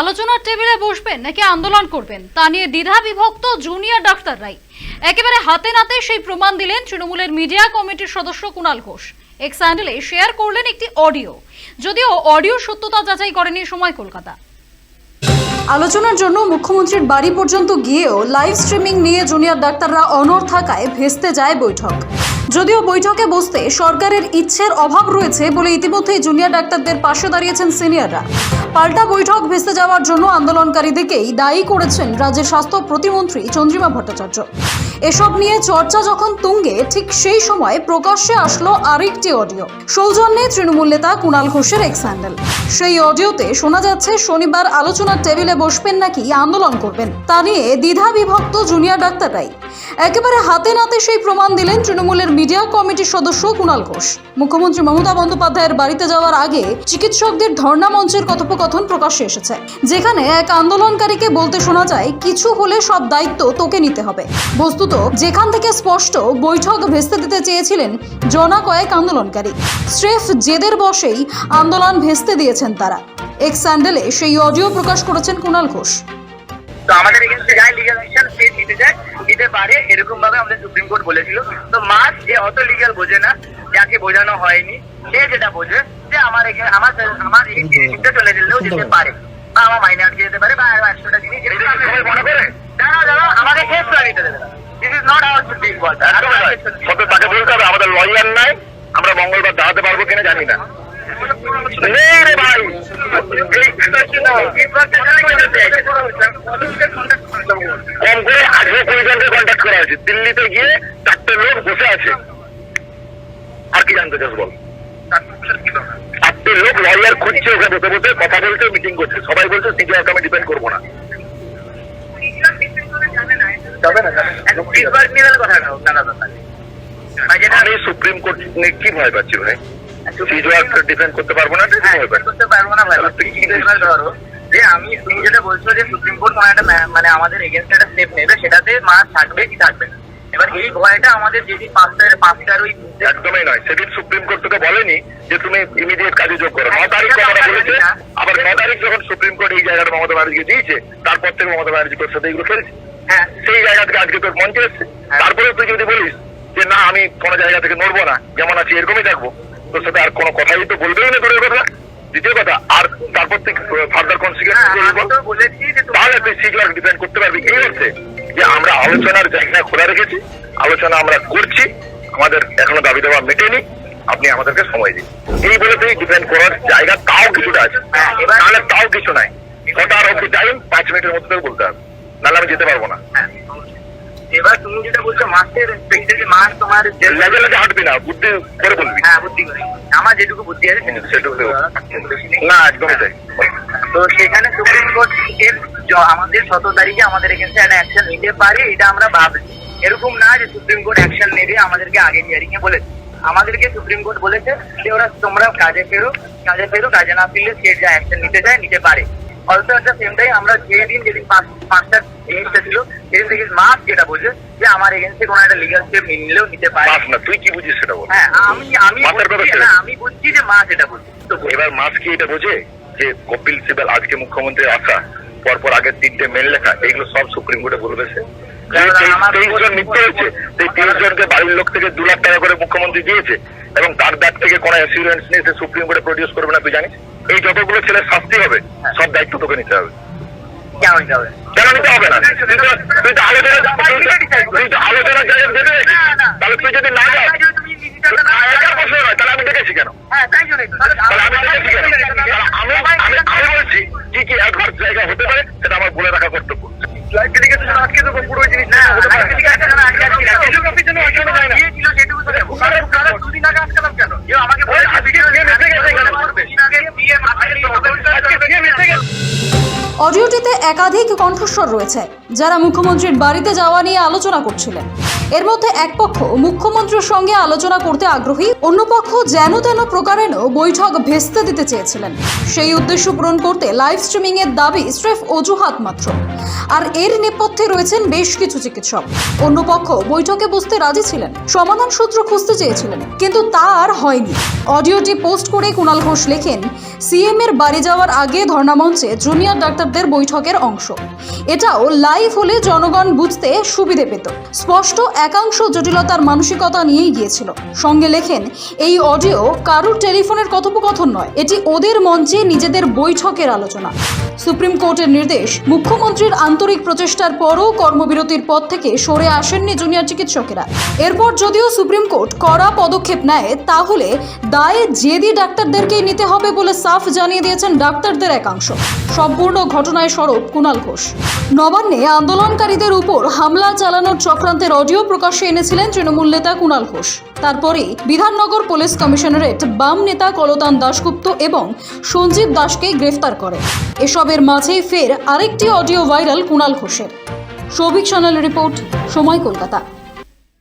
আলোচনার টেবিলে বসবেন নাকি আন্দোলন করবেন? তা নিয়ে দ্বিধা বিভক্ত জুনিয়র ডাক্তাররাই। একেবারে হাতে নাতে সেই প্রমাণ দিলেন তৃণমূলের মিডিয়া কমিটির সদস্য কুণাল ঘোষ। এক্স হ্যান্ডেলে শেয়ার করলেন একটি অডিও যদিও অডিও সত্যতা যাচাই করেনি সময় কলকাতা। আলোচনার জন্য মুখ্যমন্ত্রীর বাড়ি পর্যন্ত গিয়েও লাইভ স্ট্রিমিং নিয়ে জুনিয়র ডাক্তাররা অনড় থাকায় ভেস্তে যায় বৈঠক। যদিও বৈঠকে বসতে সরকারের ইচ্ছের অভাব রয়েছে বলে ইতিমধ্যেই জুনিয়র ডাক্তারদের পাশে দাঁড়িয়েছেন সিনিয়ররা। পাল্টা বৈঠক ভেস্তে যাওয়ার জন্য আন্দোলনকারীদেরকেই দায়ী করেছেন রাজ্যের স্বাস্থ্য প্রতিমন্ত্রী চন্দ্রিমা ভট্টাচার্য। এসব নিয়ে চর্চা যখন তুঙ্গে, ঠিক সেই সময় প্রকাশ্যে আসলো আরেকটি অডিও। সৌজন্যে তৃণমূল নেতা কুণাল ঘোষের এক্স হ্যান্ডেল। সেই অডিওতে শোনা যাচ্ছে, শনিবার আলোচনার টেবিলে বসবেন নাকি আন্দোলন করবেন, তা নিয়ে দ্বিধা বিভক্ত জুনিয়র ডাক্তাররাই। একেবারে হাতে নাতে সেই প্রমাণ দিলেন তৃণমূলের মিডিয়া কমিটির সদস্য কুণাল ঘোষ। মুখ্যমন্ত্রী মমতা বন্দ্যোপাধ্যায়ের বাড়িতে যাওয়ার আগে চিকিৎসকদের ধর্ণা মঞ্চের কথোপকথন প্রকাশ্যে এসেছে, যেখানে এক আন্দোলনকারীকে বলতে শোনা যায়, কিছু হলে সব দায়িত্ব তোকে নিতে হবে। বস্তুত, যেখান থেকে স্পষ্ট বৈঠক ভেস্তে দিতে চেয়েছিলেন জনা কয়েক আন্দোলনকারী। স্রেফ জেদের বসেই আন্দোলন ভেস্তে দিয়েছেন তারা। এক স্যান্ডেলে সেই অডিও প্রকাশ করেছেন কুণাল ঘোষ। তো আমাদের এগেনস্টে যাই লিগাল অ্যাকশন সে নিতে চায় নিতে পারে এরকম ভাবে আমাদের সুপ্রিম কোর্ট বলেছিল। তো মাস যে অত লিগাল বোঝে না যাকে বোঝানো হয়নি সে যেটা বোঝে যে আমার এখানে আমার আমার এই চলে গেলেও যেতে পারে বা আমার মাইনে আটকে যেতে পারে বা আরও একশোটা জিনিস যেটা আমি মনে করে দাঁড়া দাঁড়া আমাকে কেস করে নিতে দেবে this is not our court সত্য তাকে বলতে হবে আমাদের লয়ার নাই আমরা মঙ্গলবার দাঁড়াতে পারব কিনা জানি না। নেই রে ভাই কম করে আজকে কুড়ি জনকে কন্ট্যাক্ট করা হয়েছে? দিল্লিতে গিয়ে চারটে লোক বসে আছে। আর কি জানতে চাস বল? চারটে লোক লয়ার খুঁজছে ওখানে বসে বসে কথা বলছে মিটিং করছে। সবাই বলছে সিজিআরকে আমি ডিপেন্ড করব না যাবে না। আমি সুপ্রিম কোর্ট নিয়ে কি ভয় পাচ্ছি ভাই? করতে পারব না হ্যাঁ, করতে পারব না ভাই ধরো যে আমি তুমি যেটা বলছো যে সুপ্রিম কোর্ট মানে একটা মানে আমাদের এগেনস্ট একটা স্টেপ নেবে সেটাতে মাস থাকবে কি থাকবে না। এবার এই ভয়টা আমাদের যেদিন পাঁচটার পাঁচটার ওই একদমই নয়। সেদিন সুপ্রিম কোর্ট তোকে বলেনি যে তুমি ইমিডিয়েট কাজে যোগ করো। ন তারিখ বলেছে আবার ন তারিখ যখন সুপ্রিম কোর্ট এই জায়গাটা মমতা ব্যানার্জিকে দিয়েছে তারপর থেকে মমতা ব্যানার্জি তোর সাথে এগুলো খেলছে। হ্যাঁ। সেই জায়গা থেকে আজকে তোর মঞ্চে এসছে। তারপরে তুই যদি বলিস যে না আমি কোনো জায়গা থেকে নড়বো না যেমন আছি এরকমই থাকব তোর সাথে আর কোনো কথাই তো বলবেই না দূরের কথা। দ্বিতীয় কথা আর তারপর তুই ফার্দার হ্যাঁ, কনসিকুয়েন্স তো তাহলে তুই সিগুলো ডিপেন্ড করতে পারবি। এই অর্থে যে আমরা আলোচনার জায়গা খোলা রেখেছি আলোচনা আমরা করছি আমাদের এখনও দাবি দেওয়া মেটেনি আপনি আমাদেরকে সময় দিন। এই বলে তুই ডিপেন্ড করার জায়গা তাও কিছুটা আছে। হ্যাঁ, এবার- তাহলে তাও কিছু নাই। কটা আর অব্দি টাইম পাঁচ মিনিটের মধ্যে বলতে হবে। নাহলে আমি যেতে পারব না। হ্যাঁ, এবার তুমি যেটা বলছো মাসের রেসপেক্টে মাস তোমার লেগে লেগে হাঁটবি না বুদ্ধি করে বলবি। হ্যাঁ বুদ্ধি করে। আমার যেটুকু বুদ্ধি আছে সেটুকু। না একদমই তাই। তো সেখানে সুপ্রিম কোর্ট এর আমাদের সতেরো তারিখে আমাদের এগেন্সে একটা অ্যাকশন নিতে পারে এটা আমরা ভাবছি। এরকম না যে সুপ্রিম কোর্ট অ্যাকশন নেবে আমাদেরকে আগে হিয়ারিং এ বলেছে। আমাদেরকে সুপ্রিম কোর্ট বলেছে যে ওরা তোমরা কাজে ফেরো কাজে ফেরো কাজে না ফিরলে সে যা অ্যাকশন নিতে চায় নিতে পারে। অলসো দ্য সেম টাইম আমরা যেদিন যেদিন পাঁচটা জিনিসটা ছিল সেদিন থেকে মাস যেটা বলছে যে আমার এগেন্সে কোনো একটা লিগাল স্টেপ নিলেও নিতে পারে। না তুই কি বুঝিস সেটা বল? হ্যাঁ আমি আমি না আমি বুঝছি যে মাস এটা এবার মাস কি এটা বোঝে? যে কপিল সিবাল আজকে মুখ্যমন্ত্রী আসা পরপর আগের তিনটে মেল লেখা এগুলো সব সুপ্রিম কোর্টে বলবে সে যে তেইশ- জন মৃত্যু হয়েছে সেই তেইশ জনকে বাড়ির লোক থেকে দু লাখ টাকা করে মুখ্যমন্ত্রী দিয়েছে এবং তার ব্যাগ থেকে কোনো অ্যাসিউরেন্স নিয়ে সে সুপ্রিম কোর্টে প্রডিউস করবে না তুই জানিস? এই যতগুলো ছেলের শাস্তি হবে সব দায়িত্ব তোকে নিতে হবে। কেন নিতে হবে? কেন নিতে হবে না? তুই তো- আলোচনা তুই তো আলোচনার জায়গায় দেবে। না, না। তাহলে তুই যদি না যাস তাই জন্য তুমি নিজেটা না একা বসে নয়, তাহলে আমি দেখেছি কেন? হ্যাঁ তাই জন্যই তো। তাহলে আমি দেখেছি কেন? তাহলে আমি আমি আমি বলছি কি কি অ্যাডভার্স জায়গা হতে পারে সেটা আমার বলে রাখা কর্তব্য। লাইফ থেকে তো আজকে তো পুরো জিনিস না, আজকে অডিওটিতে একাধিক কণ্ঠস্বর রয়েছে, যারা মুখ্যমন্ত্রীর বাড়িতে যাওয়া নিয়ে আলোচনা করছিলেন। এর মধ্যে এক পক্ষ মুখ্যমন্ত্রীর সঙ্গে আলোচনা করতে আগ্রহী, অন্য পক্ষ যেন তেন প্রকারেণও বৈঠক ভেস্তে দিতে চেয়েছিলেন। সেই উদ্দেশ্য পূরণ করতে লাইভ স্ট্রিমিংয়ের দাবি স্রেফ অজুহাত মাত্র। আর এর নেপথ্যে রয়েছেন বেশ কিছু চিকিৎসক। অন্য পক্ষ বৈঠকে বসতে রাজি ছিলেন। সমাধান সূত্র খুঁজতে চেয়েছিলেন, কিন্তু তা আর হয়নি। অডিওটি পোস্ট করে কুণাল ঘোষ লেখেন, সিএম এর বাড়ি যাওয়ার আগে ধর্ণামঞ্চে জুনিয়র ডাক্তারদের বৈঠকের অংশ। এটাও লাইভ হলে জনগণ বুঝতে সুবিধে পেত। স্পষ্ট একাংশ জটিলতার মানসিকতা নিয়েই গিয়েছিল। সঙ্গে লেখেন, এই অডিও কারুর টেলিফোনের কথোপকথন নয়, এটি ওদের মঞ্চে নিজেদের বৈঠকের আলোচনা। সুপ্রিম কোর্টের নির্দেশ, মুখ্যমন্ত্রীর আন্তরিক প্রচেষ্টার পরও কর্মবিরতির পদ থেকে সরে আসেননি জুনিয়র চিকিৎসকেরা। এরপর যদিও সুপ্রিম কোর্ট কড়া পদক্ষেপ নেয়, তাহলে দায়ে জেদি ডাক্তারদেরকেই নিতে হবে বলে সাফ জানিয়ে দিয়েছেন ডাক্তারদের একাংশ। সম্পূর্ণ ঘটনায় সরব কুণাল ঘোষ। নবান্নে আন্দোলনকারীদের উপর হামলা চালানোর চক্রান্তের অডিও প্রকাশ্যে এনেছিলেন তৃণমূল নেতা কুণাল ঘোষ। তারপরে বিধাননগর পুলিশ কমিশনারেট বাম নেতা কলতান দাশগুপ্ত এবং সঞ্জীব দাসকে গ্রেফতার করে। এসবের মাঝেই ফের আরেকটি অডিও ভাইরাল কুণাল ঘোষের। সৌভিক সোনালের রিপোর্ট সময় কলকাতা।